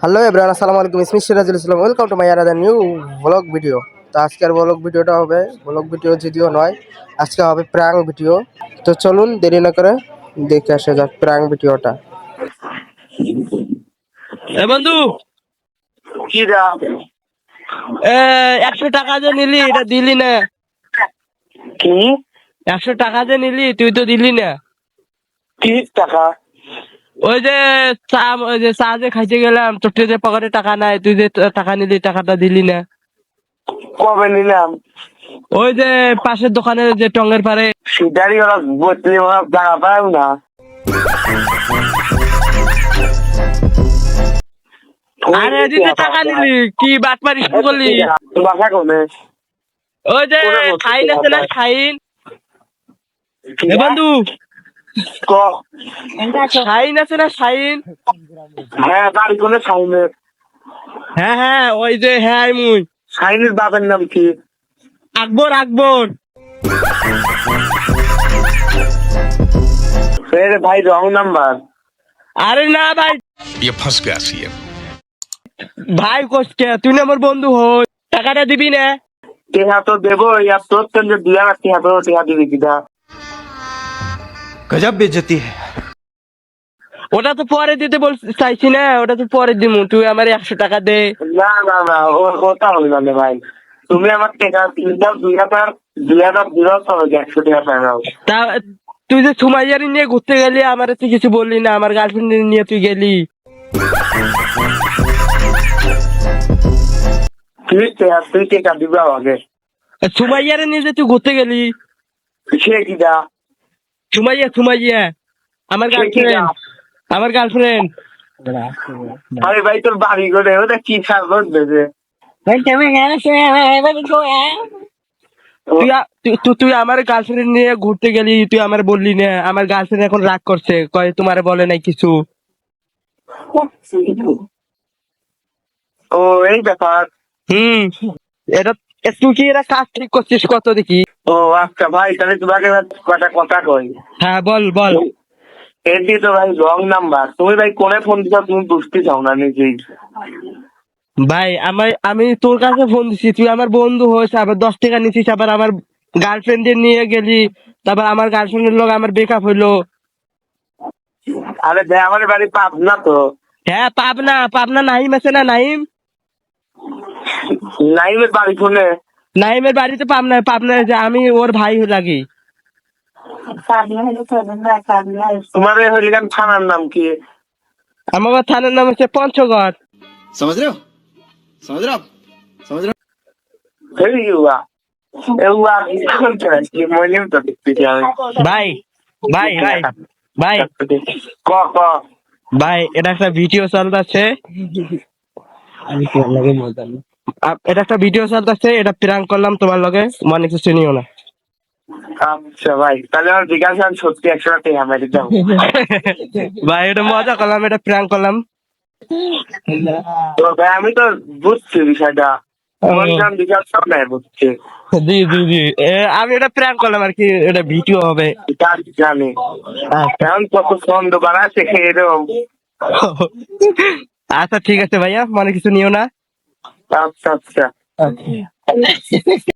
Hello everyone আসসালামু আলাইকুম ইসমি Sirajul Islam welcome to my another new blog video তো আজকের ব্লগ ভিডিওটা হবে ব্লগ ভিডিও যদিও নয় আজকে হবে প্র্যাং ভিডিও তো চলুন দেরি না করে দেখে আসা যাক প্র্যাং ভিডিওটা এ বন্ধু কি একশো টাকা যে নিলি এটা দিলি না। কি? একশো টাকা যে নিলি তুই তো দিলি না। তিরিশ টাকা? ওই যে চা ওই যে চা যে খাইতে গেলাম তোর যে পকেটে টাকা নাই তুই যে টাকা নিলি টাকাটা দিলি না। কবে নিলাম? ওই যে পাশের দোকানে যে টঙ্গের পারে। সিদারি ওরা বসলে ওরা জায়গা পাও না। আরে দিতে টাকা নিলি কি বাট পারি শুরু করলি বাসা কোনে? ওই যে খাইন আছে না খাইন? বন্ধু ক খাইন আছে না খাইন হ্যাঁ বাড়ি কোনে সাইনের হ্যাঁ হ্যাঁ ওই যে হ্যাঁ মুই সাইনের বাবার নাম কি আকবর আকবর ফের ভাই রং নাম্বার আরে না ভাই ये फंस गया सी ভাই কষ্টে তুই না আমার বন্ধু হই টাকাটা দিবি না টেহা তো দেবো ইয়ার তোর তেল দিয়া না টেহা তো টেহা দিবি কিনা গজব বেজতি ওটা তো পরে দিতে বল চাইছি না ওটা তো পরে দিমু তুই আমার একশো টাকা দে। না না না ও ওটা হবে না ভাই। তুমি আমার টেকা তিন দাও দুই হাজার দুই হাজার তো হবে একশো টাকা পাঠাও তা তুই যে সুমাইয়ারি নিয়ে ঘুরতে গেলি আমার তুই কিছু বললি না আমার গার্লফ্রেন্ড নিয়ে তুই গেলি। তুই তুই টেকা দিবে আমাকে। সুমাইয়ারে নিয়ে যে তুই ঘুরতে গেলি। সে কি দা সুমাইয়া সুমাইয়া আমার গার্লফ্রেন্ড আমার গার্লফ্রেন্ড আরে ভাই তোর বাড়ি করে ওটা কি সার্ভার দেবে তুই আমার গার্লফ্রেন্ড নিয়ে ঘুরতে গেলি তুই আমার বললি না আমার গার্লফ্রেন্ড এখন রাগ করছে কয় তোমার বলে নাই কিছু? ও এই ব্যাপার। হুম এটা তুই কি এরা কাজ ঠিক করছিস কত দেখি? ও আচ্ছা ভাই তাহলে তোমাকে কটা কথা কই? হ্যাঁ বল বল। এটি তো ভাই রং নাম্বার তুমি ভাই কোনে ফোন দিছো তুমি বুঝতে চাও না নিজেই। ভাই আমার আমি তোর কাছে ফোন দিছি তুই আমার বন্ধু হয়েছে আবার দশ টাকা নিছিস আবার আমার গার্লফ্রেন্ডের নিয়ে গেলি তারপর আমার গার্লফ্রেন্ডের লোক আমার ব্রেকআপ হইল। আরে ভাই আমার বাড়ি পাবনা তো। হ্যাঁ পাবনা পাবনা নাহিম আছে না নাহিম? নাইমের বাড়ি শুনে। নাইমের বাড়িতে পাবনা পাবনা যে আমি ওর ভাই লাগি। তোমার হলিগান থানার নাম কি? আমার থানার নাম হচ্ছে পঞ্চগড়। সমঝ রে সমঝ রে রে ভাই ভাই ভাই ভাই। ক ক। ভাই এটা একটা ভিডিও চলতেছে। আমি কি এটা একটা ভিডিও চলতেছে এটা প্রাঙ্ক করলাম তোমার লগে মনে কিছু নিও না। আচ্ছা ভাই তাহলে আমার জিজ্ঞাসা সত্যি একশো টাকা মেরে দাও ভাই এটা মজা করলাম এটা প্রাঙ্ক করলাম। তো ভাই আমি তো বুঝছি বিষয়টা। জি জি জি। আমি এটা প্রাঙ্ক করলাম আর কি এটা ভিডিও হবে। জানি। এখন কত ফোন দোকান আছে আচ্ছা ঠিক আছে ভাইয়া মনে কিছু নিও না। আচ্ছা আচ্ছা।